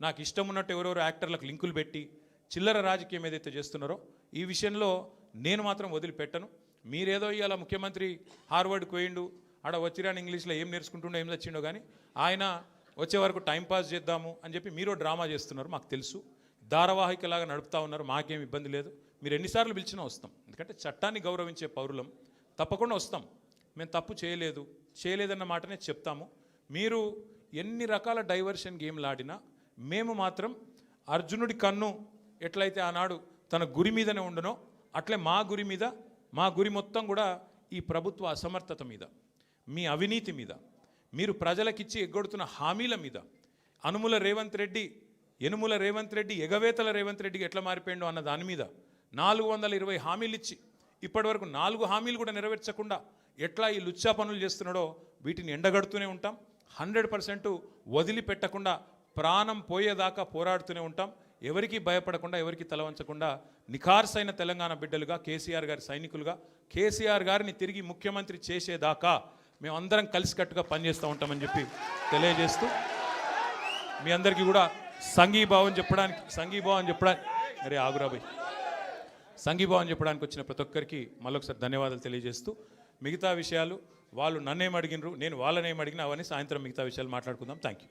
నాకు ఇష్టం ఉన్నట్టు ఎవరెవరు యాక్టర్లకు లింకులు పెట్టి చిల్లర రాజకీయం ఏదైతే చేస్తున్నారో ఈ విషయంలో నేను మాత్రం వదిలిపెట్టను. మీరేదో ఇవాళ ముఖ్యమంత్రి హార్వర్డ్కి పోయిండు ఆడ వచ్చిరాని ఇంగ్లీష్లో ఏం నేర్చుకుంటుండో ఏం తెచ్చిండో కానీ ఆయన వచ్చే వరకు టైంపాస్ చేద్దాము అని చెప్పి మీరు డ్రామా చేస్తున్నారు మాకు తెలుసు. ధారావాహికలాగా నడుపుతా ఉన్నారు మాకేం ఇబ్బంది లేదు. మీరు ఎన్నిసార్లు పిలిచినా వస్తాం. ఎందుకంటే చట్టాన్ని గౌరవించే పౌరులం. తప్పకుండా వస్తాం. మేము తప్పు చేయలేదు. చేయలేదన్న మాటనే చెప్తాము. మీరు ఎన్ని రకాల డైవర్షన్ గేమ్లు ఆడినా మేము మాత్రం అర్జునుడి కన్ను ఎట్లయితే ఆనాడు తన గురి మీదనే ఉండనో అట్లే మా గురి మీద మా గురి మొత్తం కూడా ఈ ప్రభుత్వ అసమర్థత మీద మీ అవినీతి మీద మీరు ప్రజలకిచ్చి ఎగ్గొడుతున్న హామీల మీద అనుముల రేవంత్ రెడ్డి ఎనుముల రేవంత్ రెడ్డి ఎగవేతల రేవంత్ రెడ్డికి ఎట్లా మారిపోయిండో అన్న దాని మీద నాలుగు వందల ఇరవై హామీలు ఇచ్చి ఇప్పటివరకు నాలుగు హామీలు కూడా నెరవేర్చకుండా ఎట్లా ఈ లుచ్చా పనులు చేస్తున్నాడో వీటిని ఎండగడుతూనే ఉంటాం. హండ్రెడ్ పర్సెంట్ వదిలిపెట్టకుండా ప్రాణం పోయేదాకా పోరాడుతూనే ఉంటాం. ఎవరికి భయపడకుండా ఎవరికి తలవంచకుండా నిఖార్సైన తెలంగాణ బిడ్డలుగా కేసీఆర్ గారి సైనికులుగా కేసీఆర్ గారిని తిరిగి ముఖ్యమంత్రి చేసేదాకా మేమందరం కలిసికట్టుగా పనిచేస్తూ ఉంటామని చెప్పి తెలియజేస్తూ మీ అందరికీ కూడా సంఘీభావం చెప్పడానికి సంఘీభావం చెప్పడానికి అరే ఆగురాబాయ్. సంఘీభావం చెప్పడానికి వచ్చిన ప్రతి ఒక్కరికి మళ్ళొకసారి ధన్యవాదాలు తెలియజేస్తూ మిగతా విషయాలు వాళ్ళు నన్నేం అడిగినరు నేను వాళ్ళనేం అడిగినా అవన్నీ సాయంత్రం మిగతా విషయాలు మాట్లాడుకుందాం. Thank you